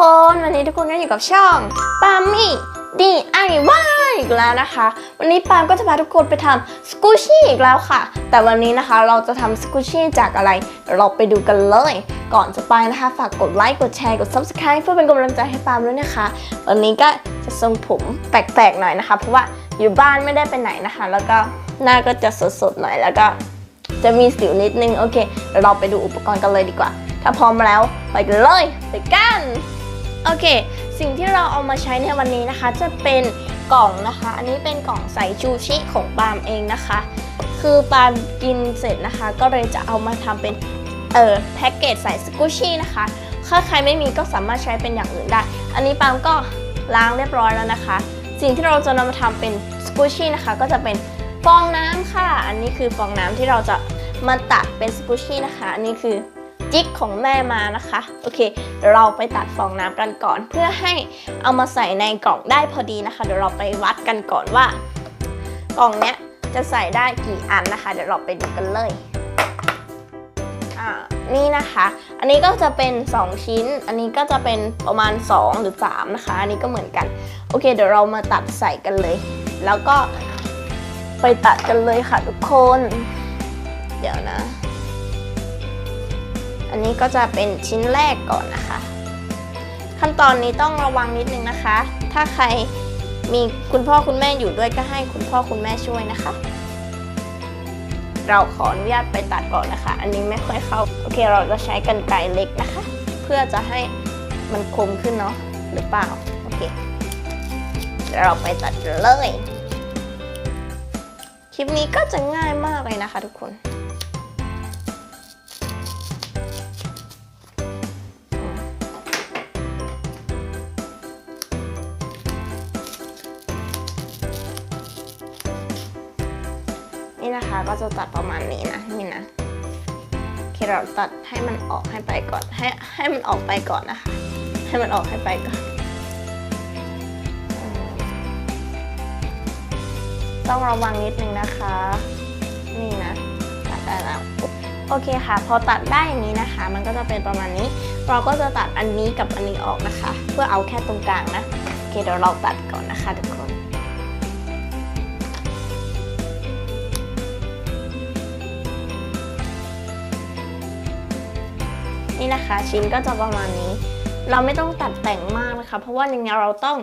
คนวันนี้ทุกคนก็อยู่กับช่องปามี่ดีไอว่าอีกแล้วนะคะ วันนี้ปามก็จะพาทุกคนไปทำสกูชี่อีกแล้วค่ะ แต่วันนี้นะคะเราจะทำสกูชี่จากอะไรเดี๋ยวเราไปดูกันเลย ก่อนจะไปนะคะ ฝากกดไลค์กดแชร์กด subscribe เพื่อเป็นกำลังใจให้ปามด้วยนะคะ วันนี้ก็จะทรงผมแปลกๆหน่อยนะคะ เพราะว่าอยู่บ้านไม่ได้ไปไหนนะคะ แล้วก็หน้าก็จะสดๆหน่อยแล้วก็จะมีสิวนิดนึงโอเคเดี๋ยวเราไปดูอุปกรณ์กันเลยดีกว่า ถ้าพร้อมแล้วไปกันเลยไปกัน โอเค สิ่งที่เราเอามาใช้ในวันนี้นะคะ จะเป็นกล่องนะคะ อันนี้เป็นกล่องใส่ชูชิของปาล์มเองนะคะ คือปาล์มกินเสร็จนะคะ ก็เลยจะเอามาทำเป็นเอ่อแพ็กเกจใส่สกูชี่นะคะถ้าใครไม่มีก็สามารถใช้เป็นอย่างอื่นได้ อันนี้ปาล์มก็ล้างเรียบร้อยแล้วนะคะ สิ่งที่เราจะนำมาทำเป็นสกูชี่นะคะ ก็จะเป็นฟองน้ำค่ะ อันนี้คือฟองน้ำที่เราจะมาตัดเป็นสกูชี่นะคะ อันนี้คือ จิ๊กของแม่มานะคะ โอเค เดี๋ยวเราไปตัดฟองน้ำกันก่อน เพื่อให้เอามาใส่ในกล่องได้พอดีนะคะ เดี๋ยวเราไปวัดกันก่อนว่ากล่องเนี้ยจะใส่ได้กี่อันนะคะ เดี๋ยวเราไปดูกันเลยอ่านี่นะคะ อันนี้ก็จะเป็น 2 ชิ้น อันนี้ก็จะเป็นประมาณ 2 หรือ 3 นะคะ อันนี้ก็เหมือนกัน โอเค เดี๋ยวเรามาตัดใส่กันเลย แล้วก็ไปตัดกันเลยค่ะทุกคน เดี๋ยวนะ อันนี้ก็จะเป็นชิ้นแรกก่อนนะคะ ขั้นตอนนี้ต้องระวังนิดนึงนะคะ ถ้าใครมีคุณพ่อคุณแม่อยู่ด้วยก็ให้คุณพ่อคุณแม่ช่วยนะคะ เราขออนุญาตไปตัดก่อนนะคะ อันนี้ไม่ค่อยเข้า โอเคเราจะใช้กันไกรเล็กนะคะ เพื่อจะให้มันคมขึ้นเนาะหรือเปล่า โอเค เราไปตัดเลย คลิปนี้ก็จะง่ายมากเลยนะคะทุกคน นี่นะคะ ก็จะตัดประมาณนี้นะนี่นะโอเคเราตัดให้มันออกให้ไปก่อน ให้ให้มันออกไปก่อนนะคะ ให้มันออกให้ไปก่อน ต้องระวังนิดนึงนะคะ นี่นะตัดได้แล้วโอเคค่ะ พอตัดได้อย่างนี้นะคะ มันก็จะเป็นประมาณนี้ เราก็จะตัดอันนี้กับอันนี้ออกนะคะ เพื่อเอาแค่ตรงกลางนะโอเคเดี๋ยวเราตัดก่อนนะคะทุกคน นี่นะคะ ชิ้นก็จะประมาณนี้ เราไม่ต้องตัดแต่งมากนะคะ เพราะว่ายังไงเราต้อง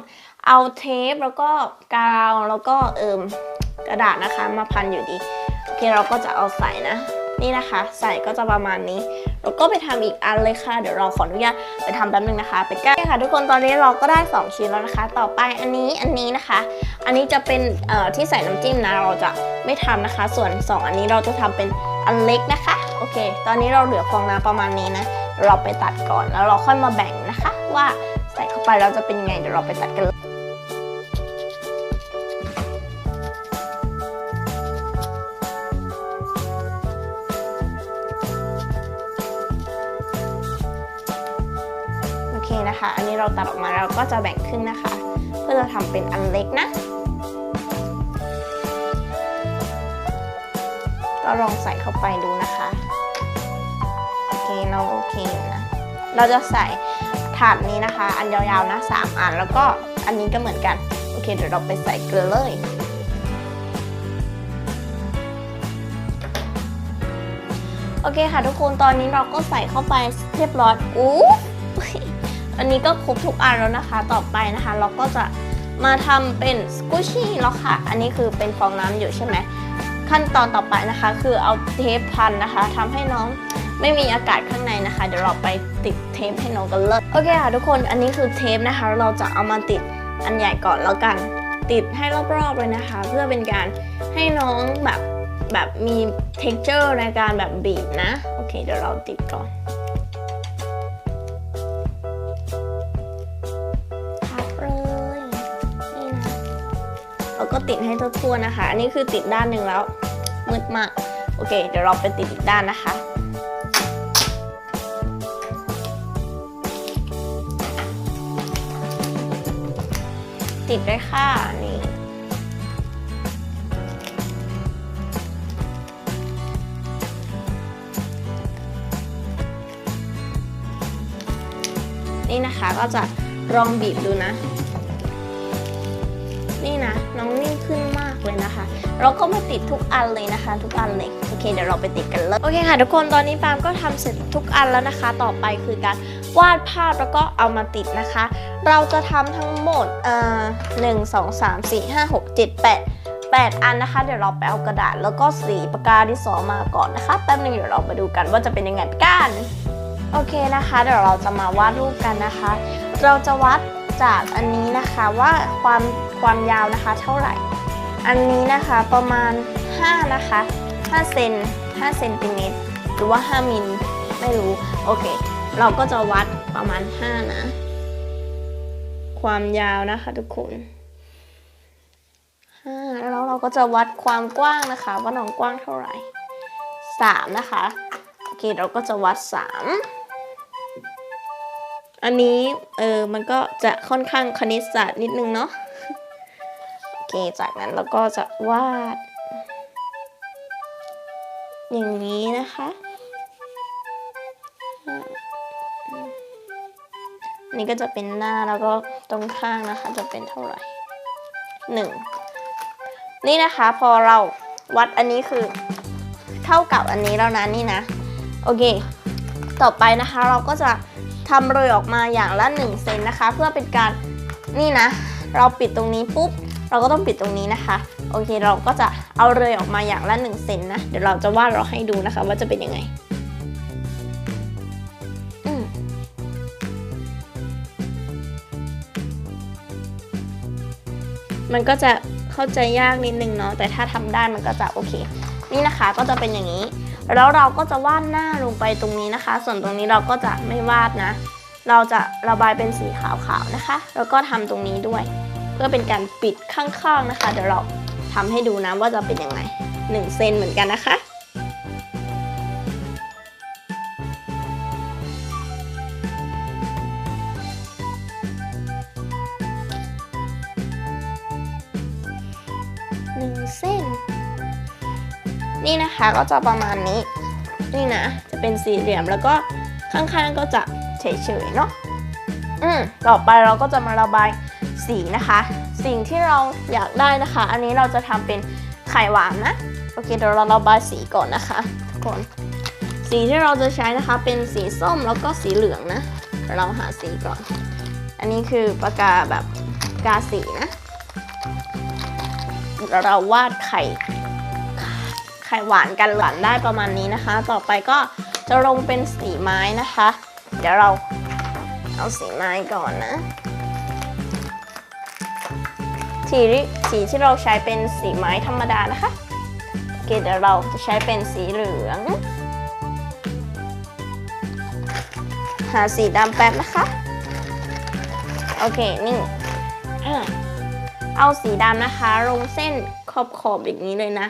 เอาเทปแล้วก็กาวแล้วก็เอิมกระดาษนะคะมาพันอยู่ดีโอเคเราก็จะเอาใส่นะนี่นะคะ ใส่ก็จะประมาณนี้ แล้วก็ไปทำอีกอันเลยค่ะ เดี๋ยวเราขออนุญาตไปทำแป๊บนึงนะคะไปใกล้ค่ะ ทุกคนตอนนี้เราก็ได้ 2 ชิ้นแล้วนะคะ ต่อไปอันนี้อันนี้นะคะ อันนี้จะเป็นที่ใส่น้ำจิ้มนะ เราจะไม่ทำนะคะ ส่วน 2 อันนี้เราจะทำเป็นอันเล็กนะคะ โอเค ตอนนี้เราเหลือฟองน้ำประมาณนี้นะ เราไปตัดก่อนแล้วเราค่อยมาแบ่งนะคะ ว่าใส่เข้าไปเราจะเป็นยังไงเดี๋ยวเราไปตัดกันเลยโอเคนะคะ อันนี้เราตัดออกมาเราก็จะแบ่งครึ่งนะคะ เพื่อจะทำเป็นอันเล็กนะก็ลองใส่เข้าไปดูนะคะ เราโอเคนะเราจะใส่ถาดนี้นะคะ อันยาวๆนะสามอันแล้วก็อันนี้ก็เหมือนกัน โอเค เดี๋ยวเราไปใส่เกลือเลยโอเคค่ะทุกคนตอนนี้เราก็ใส่เข้าไปเรียบร้อยอู้อันนี้ก็ครบทุกอันแล้วนะคะ ต่อไปนะคะ เราก็จะมาทำเป็นสกูชี่แล้วค่ะ อันนี้คือเป็นฟองน้ำอยู่ใช่ไหมขั้นตอนต่อไปนะคะ คือเอาเทปพันนะคะทำให้น้อง ไม่มีอากาศข้างในนะคะ เดี๋ยวเราไปติดเทปให้น้องกันเลยโอเคค่ะทุกคนอันนี้คือเทปนะคะ เราจะเอามาติดอันใหญ่ก่อนแล้วกัน ติดให้รอบๆเลยนะคะ เพื่อเป็นการให้น้องแบบแบบมี texture ในการแบบบีบนะ โอเค เดี๋ยวเราติดก่อนพับเลยนี่นะเราก็ติดให้ทั่วๆนะคะ อันนี้คือติดด้านหนึ่งแล้วมืดมาก โอเค เดี๋ยวเราไปติดอีกด้านนะคะ ติดด้วยค่ะนี่นี่นี่นะคะก็จะลองบีบดูนะ เราก็มาติดทุกอันเลยนะคะ ทุกอันเลยโอเค เดี๋ยวเราไปติดกันเลยโอเคค่ะ ทุกคนตอนนี้ปาล์มก็ทำเสร็จทุกอันแล้วนะคะ ต่อไปคือการวาดภาพแล้วก็เอามาติดนะคะ เราจะทำทั้งหมดเอ่อหนึ่งสองสามสี่ห้าหกเจ็ดแปดแปดอันนะคะ เดี๋ยวเราไปเอากระดาษแล้วก็สีปากกาที่สอมาก่อนนะคะ แป๊บนึงเดี๋ยวเรามาดูกันว่าจะเป็นยังไงกันโอเคนะคะ เดี๋ยวเราจะมาวาดรูปกันนะคะ เราจะวัดจากอันนี้นะคะว่าความความยาวนะคะเท่าไหร่ อันนี้นะคะประมาณ 5 นะคะ 5 เซน5เซนติเมตรหรือว่า 5 มิลไม่รู้ โอเค เราก็จะวัดประมาณ 5 นะ ความยาวนะคะทุกคน5แล้วเราก็จะวัดความกว้างนะคะว่าน้องกว้างเท่าไหร่ 3 นะคะ โอเค เราก็จะวัด 3 อันนี้ เออมันก็จะค่อนข้างคณิตศาสตร์นิดนึงเนาะ เค จากนั้นเราก็จะวาด อย่างนี้นะคะนนี้ก็จะเป็นหน้าแล้วก็ตรงข้างนะคะ จะเป็นเท่าไหร่หนึ่งนี่นะคะ พอเราวัดอันนี้คือ เท่ากับอันนี้แล้วนะนี่นะโอเค ต่อไปนะคะเราก็จะทำเลยออกมาอย่างละ1เซนนะคะ เพื่อเป็นการนี่นะ เราปิดตรงนี้ปุ๊บ เราก็ต้องปิดตรงนี้นะคะ โอเคเราก็จะเอาเลยออกมาอย่างละ1เซนนะ เดี๋ยวเราจะวาดเราให้ดูนะคะ ว่าจะเป็นยังไงมมันก็จะเข้าใจยากนิดนึงเนาะแต่ถ้าทำได้มันก็จะโอเค นี่นะคะก็จะเป็นอย่างนี้ แล้วเราก็จะวาดหน้าลงไปตรงนี้นะคะ ส่วนตรงนี้เราก็จะไม่วาดนะ เราจะระบายเป็นสีขาวๆนะคะ แล้วก็ทำตรงนี้ด้วย เพื่อเป็นการปิดข้างๆนะคะ เดี๋ยวเราทำให้ดูนะว่าจะเป็นยังไง1เซนเหมือนกันนะคะหนึ่งเส้น นี่นะคะก็จะประมาณนี้ นี่นะ จะเป็นสี่เหลี่ยมแล้วก็ข้างๆก็จะเฉยๆเนาะอืมต่อไปเราก็จะมาระบาย สีนะคะ สิ่งที่เราอยากได้นะคะ อันนี้เราจะทำเป็นไข่หวานนะ โอเคเดี๋ยวเราระบายสีก่อนนะคะทุกคนสีที่เราจะใช้นะคะเป็นสีส้มแล้วก็สีเหลืองนะเราหาสีก่อน อันนี้คือปากกาแบบกกาสีนะเราวาดไข่ไข่หวานกันหวานได้ประมาณนี้นะคะ ต่อไปก็จะลงเป็นสีไม้นะคะ เดี๋ยวเราเอาสีไม้ก่อนนะ สีที่สีที่เราใช้เป็นสีไม้ธรรมดานะคะโอเคเดี๋ยวเราจะใช้เป็นสีเหลือง หาสีดำแป๊บนะคะ โอเคนี่เอาสีดำนะคะ ลงเส้นขอบขอบอย่างนี้เลยนะ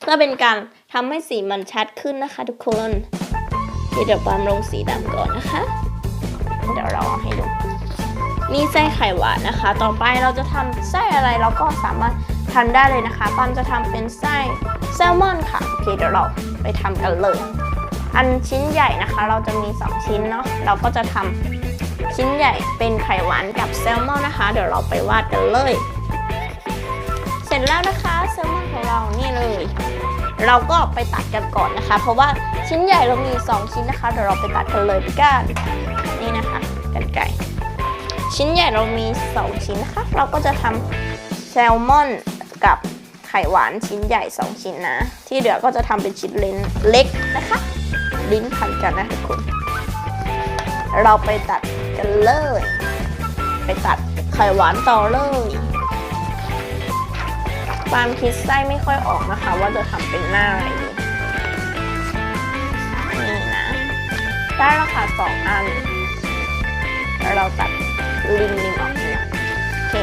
เพื่อเป็นการทำให้สีมันชัดขึ้นนะคะ ทุกคนเดี๋ยวปามลงสีดำก่อนนะคะ เดี๋ยวเราเอาให้ดู นี่ไส้ไข่หวานนะคะ ต่อไปเราจะทำไส้อะไรเราก็สามารถทำได้เลยนะคะปามจะทำเป็นไส้แซลมอนค่ะโอเคเดี๋ยวเราไปทำกันเลย อันชิ้นใหญ่นะคะ เราจะมี 2 ชิ้นเนาะเราก็จะทำชิ้นใหญ่เป็นไข่หวานกับแซลมอนนะคะ เดี๋ยวเราไปวาดกันเลย เสร็จแล้วนะคะแซลมอนของเรานี่เลย เราก็ไปตัดกันก่อนนะคะ เพราะว่าชิ้นใหญ่เรามี 2 ชิ้นนะคะ เดี๋ยวเราไปตัดกันเลยพี่ก้านนี่นะคะกันไก่ ชิ้นใหญ่เรามี 2 ชิ้นนะคะ เราก็จะทำแซลมอนกับไข่หวานชิ้นใหญ่ 2 ชิ้นนะ ที่เหลือก็จะทำเป็นชิ้นเล็กเล็กนะคะ ลิ้นพันกันนะทุกคน เราไปตัดกันเลย ไปตัดไข่หวานต่อเลยปามคิดไส้ไม่ค่อยออกนะคะ ว่าจะทำเป็นหน้าอะไรดีนี่นะ ได้แล้วค่ะสองอัน แล้วเราตัด ริมริมออกเนี่ยโอเค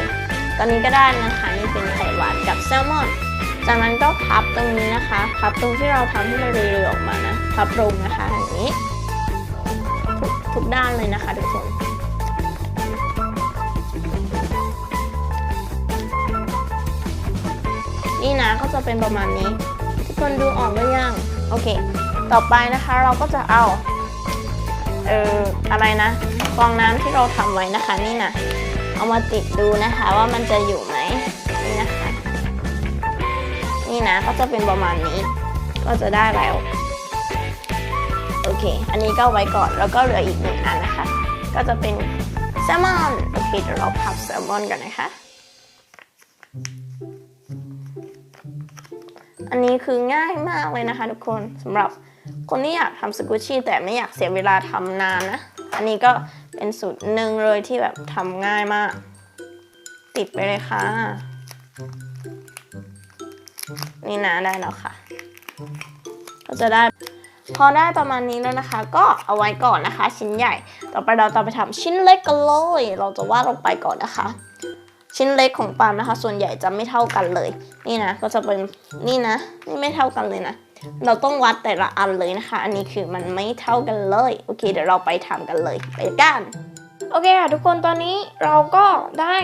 ตอนนี้ก็ได้นะคะนี่เป็นไข่หวานกับแซลมอน จากนั้นก็พับตรงนี้นะคะ พับตรงที่เราทำให้มันเรือยๆออกมานะ พับลงนะคะอย่างนี้ทุกทุกด้านเลยนะคะทุกคนนี่นะก็จะเป็นประมาณนี้ ทุกคนดูออกหรือยังโอเค ต่อไปนะคะเราก็จะเอา เอออะไรนะ องน้ำที่เราทำไว้นะคะ นี่นะเอามาติดดูนะคะว่ามันจะอยู่ไหมนี่นะคะ นี่นะก็จะเป็นประมาณนี้ ก็จะได้แล้วโอเค อันนี้ก็ไว้ก่อนแล้วก็เหลืออีกหนึ่งอันนะคะ ก็จะเป็นแซลมอนโอเคเดี๋ยวเราพับแซลมอนกันนะคะ อันนี้คือง่ายมากเลยนะคะ ทุกคนสำหรับคนที่อยากทำสกูชี่แต่ไม่อยากเสียเวลาทำนานนะ อันนี้ก็ เป็นสูตรหนึ่งเลยที่แบบทำง่ายมาก ติดไปเลยค่ะ นี่นะได้แล้วค่ะ ก็จะได้พอได้ประมาณนี้แล้วนะคะ ก็เอาไว้ก่อนนะคะ ชิ้นใหญ่ ต่อไปเราจะไปทำชิ้นเล็กกันเลย เราจะวาดลงไปก่อนนะคะ ชิ้นเล็กของปาล์มนะคะ ส่วนใหญ่จะไม่เท่ากันเลย นี่นะ ก็จะเป็นนี่นะ นี่ไม่เท่ากันเลยนะ เราต้องวัดแต่ละอันเลยนะคะ อันนี้คือมันไม่เท่ากันเลย โอเค เดี๋ยวเราไปทำกันเลย ไปกัน โอเคค่ะทุกคนตอนนี้เราก็ได้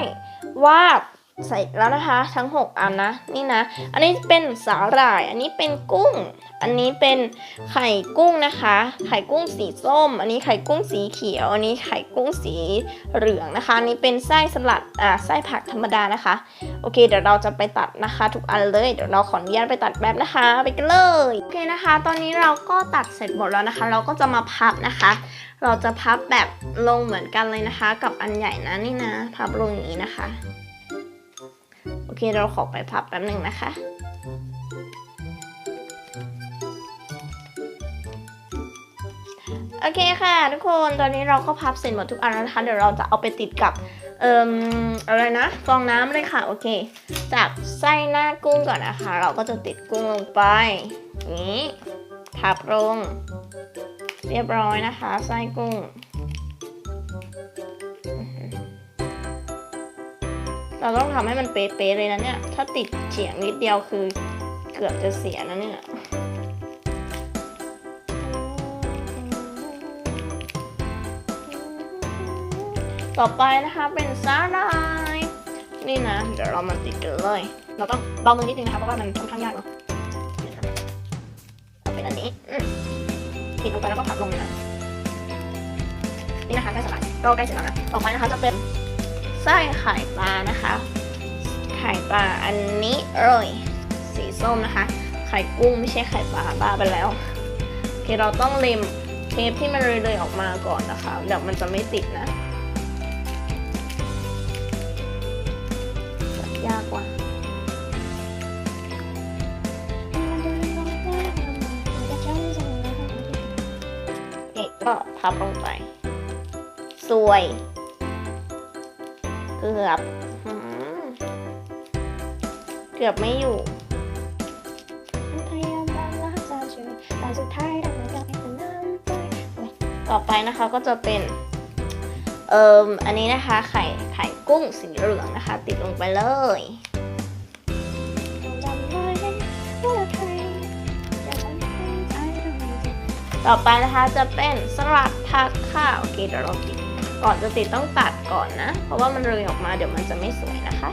วาด ใส่แล้วนะคะทั้ง 6 อันนะนี่นะ อันนี้เป็นสาหร่าย อันนี้เป็นกุ้ง อันนี้เป็นไข่กุ้งนะคะ ไข่กุ้งสีส้ม อันนี้ไข่กุ้งสีเขียว อันนี้ไข่กุ้งสีเหลืองนะคะอันนี้เป็นไส้สลัดอ่าไส้ผักธรรมดานะคะ โอเค เดี๋ยวเราจะไปตัดนะคะ ทุกอันเลยเดี๋ยวเราขออนุญาตไปตัดแบบนะคะ ไปกันเลยโอเคนะคะ ตอนนี้เราก็ตัดเสร็จหมดแล้วนะคะ เราก็จะมาพับนะคะ เราจะพับแบบลงเหมือนกันเลยนะคะ กับอันใหญ่นะนี่นะ พับลงอย่างนี้นะคะ โอเคเราขอไปพับแป๊บหนึ่งนะคะ โอเคค่ะทุกคนตอนนี้เราก็พับเสร็จหมดทุกอันแล้วนะคะ เดี๋ยวเราจะเอาไปติดกับเอ่มอะไรนะฟองน้ำเลยค่ะ โอเค จากไส้หน้ากุ้งก่อนนะคะ เราก็จะติดกุ้งลงไปนี้พับลง เรียบร้อยนะคะ ไส้กุ้ง เราต้องทำให้มันเป๊ะๆเลยนะเนี่ย ถ้าติดเฉียงนิดเดียวคือเกือบจะเสียนะเนี่ยต่อไปนะคะเป็นสาหร่ายนี่นะ เดี๋ยวเรามาติดกันเลย เราต้องเบามือนิดนึงนะคะเพราะว่ามันค่อนข้างยากเนาะเป็นอันนี้ติดลงไปแล้วก็พับลงนะนี่นะคะไส้สลัดก็ใกล้เสร็จแล้วนะต่อไปนะคะจะเป็น ไส้ไข่ปลานะคะ ไข่ปลาอันนี้เอ้ยสีส้มนะคะ ไข่กุ้งไม่ใช่ไข่ปลาบ้าไปแล้วโอเคเราต้องเล็มเทปที่มันเลยๆออกมาก่อนนะคะเดี๋ยวมันจะไม่ติดนะยากว่ะเอกก็พับลงไป สวย กือบหืมเกือบไม่อยู่ต่อไปนะคะก็จะเป็น เอ่มอันนี้นะคะไข่ไข่กุ้งสีเหลืองนะคะ ติดลงไปเลยต่อไปนะคะจะเป็นสลัดผักค่ะโอเคเดี๋ยวเราติด ก่อนจะติดต้องตัดก่อนนะ เพราะว่ามันเลยออกมาเดี๋ยวมันจะไม่สวยนะคะ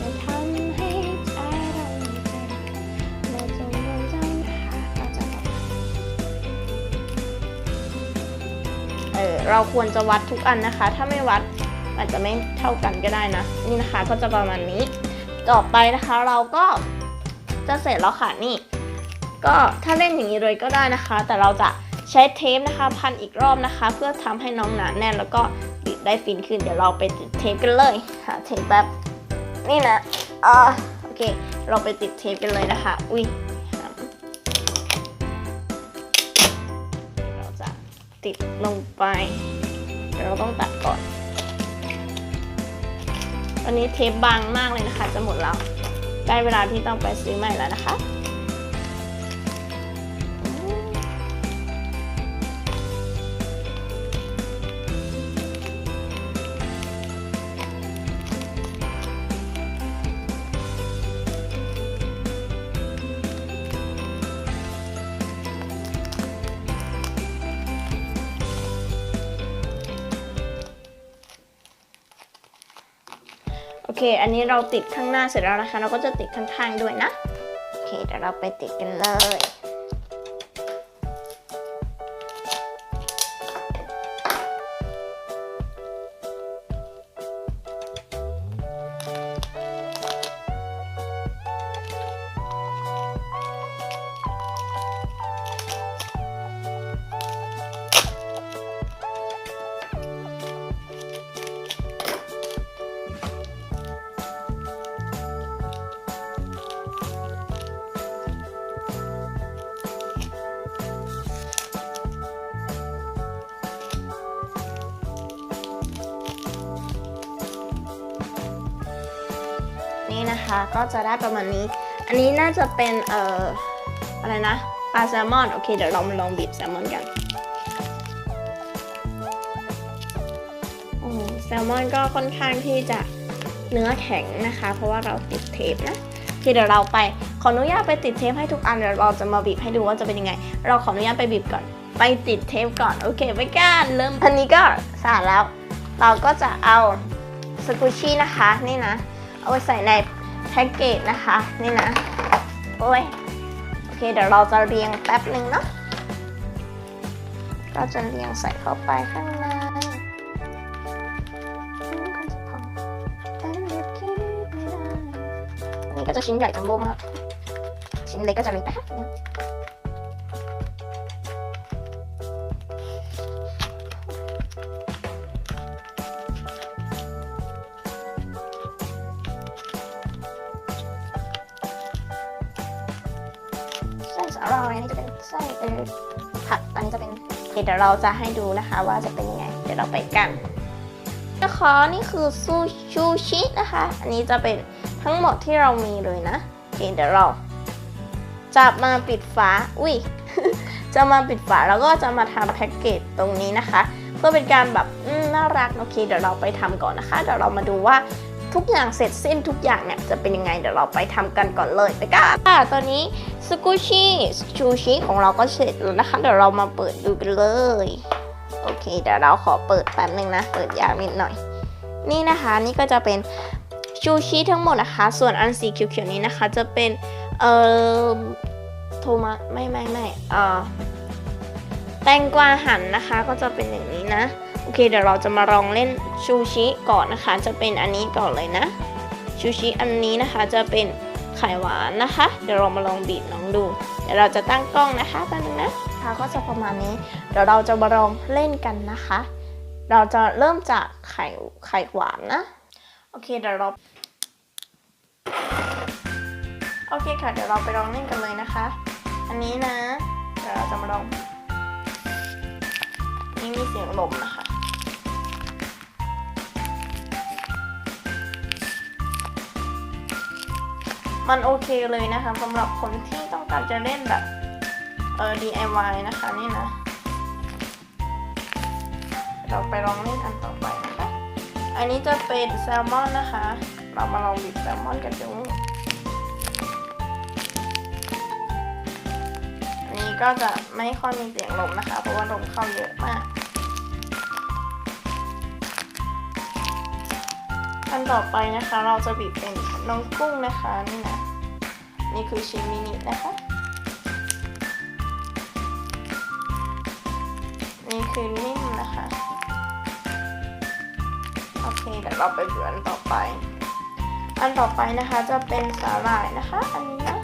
จะทำให้ใจเราไม่เจ็บและจงจำนะคะก็จะประมาณเออเราควรจะวัดทุกอันนะคะ ถ้าไม่วัดอาจจะไม่เท่ากันก็ได้นะ นี่นะคะก็จะประมาณนี้ ต่อไปนะคะเราก็จะเสร็จแล้วค่ะนี่ ก็ถ้าเล่นอย่างนี้เลยก็ได้นะคะ แต่เราจะ ใช้เทปนะคะพันอีกรอบนะคะ เพื่อทำให้น้องหนาแน่นแล้วก็ติดได้ฟินขึ้น เดี๋ยวเราไปติดเทปกันเลยหาเทปแป๊บนี่นะอ่าโอเค เราไปติดเทปกันเลยนะคะ อุ้ยเราจะติดลงไปเดี๋ยวเราต้องตัดก่อนตอนนี้เทปบางมากเลยนะคะ จะหมดแล้ว ได้เวลาที่ต้องไปซื้อใหม่แล้วนะคะ อันนี้เราติดข้างหน้าเสร็จแล้วนะคะ เราก็จะติดข้างๆด้วยนะ โอเค เดี๋ยวเราไปติดกันเลย ก็จะได้ประมาณนี้ อันนี้น่าจะเป็นเอ่ออะไรนะปลาแซลมอนโอเคเดี๋ยวเรามาลองบีบแซลมอนกันโอ้แซลมอนก็ค่อนข้างที่จะเนื้อแข็งนะคะ เพราะว่าเราติดเทปนะโอเคเดี๋ยวเราไปขออนุญาตไปติดเทปให้ทุกอันเดี๋ยวเราจะมาบีบให้ดูว่าจะเป็นยังไง เราขออนุญาตไปบีบก่อน ไปติดเทปก่อนโอเคไปกันเริ่มอันนี้ก็สะอาดแล้ว เราก็จะเอาสกูชี่นะคะนี่นะ เอาไปใส่ใน แพ็กเกจนะคะ นี่นะ โอ้ย โอเค เดี๋ยวเราจะเรียงแป๊บหนึ่งเนาะก็จะเรียงใส่เข้าไปข้างในนี่ก็จะชิ้นใหญ่จัมโบ้มากชิ้นเล็กก็จะมีแป๊บนึงไส้ เป็นผักอันนี้จะเป็นเดี๋ยวเราจะให้ดูนะคะว่าจะเป็นยังไง เดี๋ยวเราไปกันนะคะนี่คือซูชูชินะคะ อันนี้จะเป็นทั้งหมดที่เรามีเลยนะเเดี๋ยวเราจะมาปิดฝา อุ้ย จะมาปิดฝาแล้วก็จะมาทำแพ็กเกจตรงนี้นะคะ เพื่อเป็นการแบบน่ารักโอเค เดี๋ยวเราไปทำก่อนนะคะ เดี๋ยวเรามาดูว่า ทุกอย่างเสร็จสิ้นทุกอย่างเนี่ยจะเป็นยังไงเดี๋ยวเราไปทำกันก่อนเลยไปกันค่ะตอนนี้สกูชิชูชิของเราก็เสร็จแล้วนะคะเดี๋ยวเรามาเปิดดูกันเลยโอเคเดี๋ยวเราขอเปิดแป๊บนึงนะ เปิดยางนิดหน่อย นี่นะคะนี่ก็จะเป็นชูชิทั้งหมดนะคะ ส่วนอันสีเขียวๆนี้นะคะ จะเป็น เอ่อโทมัสไม่ไม่ไม่เอ่อแตงกวาหั่นนะคะ ก็จะเป็นอย่างนี้นะ เคเดี๋ยวเราจะมาลองเล่นชูชิก่อนนะคะ จะเป็นอันนี้ก่อนเลยนะชูชิอันนี้นะคะจะเป็นไข่หวานนะคะ เดี๋ยวเรามาลองบีบน้องดู เดี๋ยวเราจะตั้งกล้องนะคะแป๊บนึงนะค่ะก็จะประมาณนี้ เดี๋ยวเราจะมาลองเล่นกันนะคะ เราจะเริ่มจากไข่ไข่หวานนะ โอเคเดี๋ยวเรา โอเคค่ะ เดี๋ยวเราไปลองเล่นกันเลยนะคะ อันนี้นะ เดี๋ยวเราจะมาลอง นี่มีเสียงลมนะคะ มันโอเคเลยนะคะสำหรับคนที่ต้องการจะเล่นแบบเออ DIY นะคะนี่นะ เราไปลองเล่นอันต่อไปนะคะ อันนี้จะเป็นแซลมอนนะคะ เรามาลองบีบแซลมอนกันดูอันนี้ก็จะไม่ค่อยมีเสียงลมนะคะ เพราะว่าลมเข้าเยอะมาก อันต่อไปนะคะเราจะบีบเป็นน้องกุ้งนะคะนี่นะนี่คือชิ้นมินินะคะ นี่คือนิ่มนะคะ โอเคเดี๋ยวเราไปดูอันต่อไป อันต่อไปนะคะจะเป็นสาหร่ายนะคะ อันนี้นะ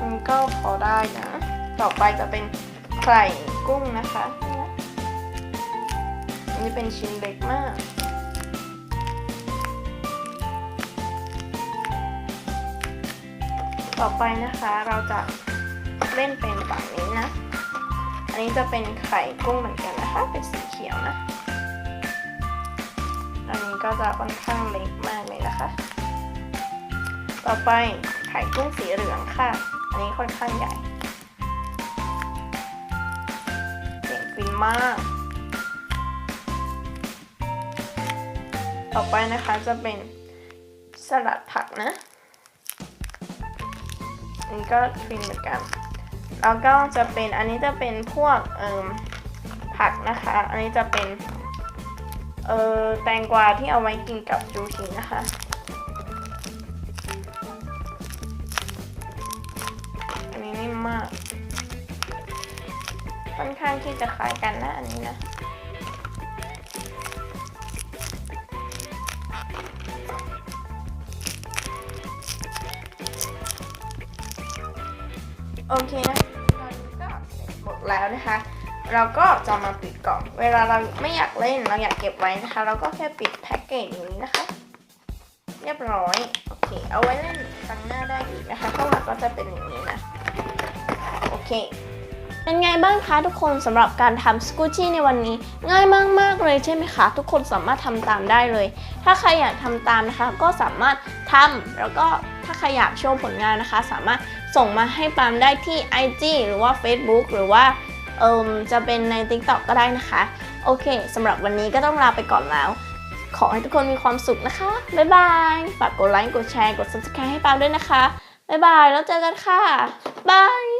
มันก็พอได้นะ ต่อไปจะเป็น ไข่กุ้งนะคะนี่นะอันนี้เป็นชิ้นเล็กมากต่อไปนะคะเราจะเล่นเป็นฝั่งนี้นะ อันนี้จะเป็นไข่กุ้งเหมือนกันนะคะ เป็นสีเขียวนะ อันนี้ก็จะค่อนข้างเล็กมากเลยนะคะ ต่อไปไข่กุ้งสีเหลืองค่ะ อันนี้ค่อนข้างใหญ่ มาก ต่อไปนะคะจะเป็นสลัดผักนะอันนี้ก็ฟินเหมือนกัน แล้วก็จะเป็นอันนี้จะเป็นพวกเอ่มผักนะคะ อันนี้จะเป็นเอ่อแตงกวาที่เอาไว้กินกับจูชินะคะ ที่จะคล้ายกันนะอันนี้นะโอเคนะตอนนี้ก็เสร็จหมดแล้วนะคะ เราก็จะมาปิดกล่อง เวลาเราไม่อยากเล่นเราอยากเก็บไว้นะคะ เราก็แค่ปิดแพ็กเกจนี้นะคะ เรียบร้อยโอเค เอาไว้เล่นครั้งหน้าได้อีกนะคะข้างหลังก็จะเป็นอย่างนี้นะโอเค เป็นไงบ้างคะทุกคนสำหรับการทำสกูชี่ในวันนี้ ง่ายมากๆเลยใช่ไหมคะ ทุกคนสามารถทำตามได้เลย ถ้าใครอยากทำตามนะคะ ก็สามารถทำแล้วก็ถ้าใครอยากโชว์ผลงานนะคะ สามารถส่งมาให้ปามได้ที่ IG หรือว่า Facebook หรือว่าเอิมจะเป็นใน TikTok ก็ได้นะคะ โอเคสำหรับวันนี้ก็ต้องลาไปก่อนแล้ว ขอให้ทุกคนมีความสุขนะคะ บ๊ายบายฝากกดไลค์กดแชร์กด subscribe ให้ปามด้วยนะคะ บ๊ายบาย แล้วเจอกันค่ะบาย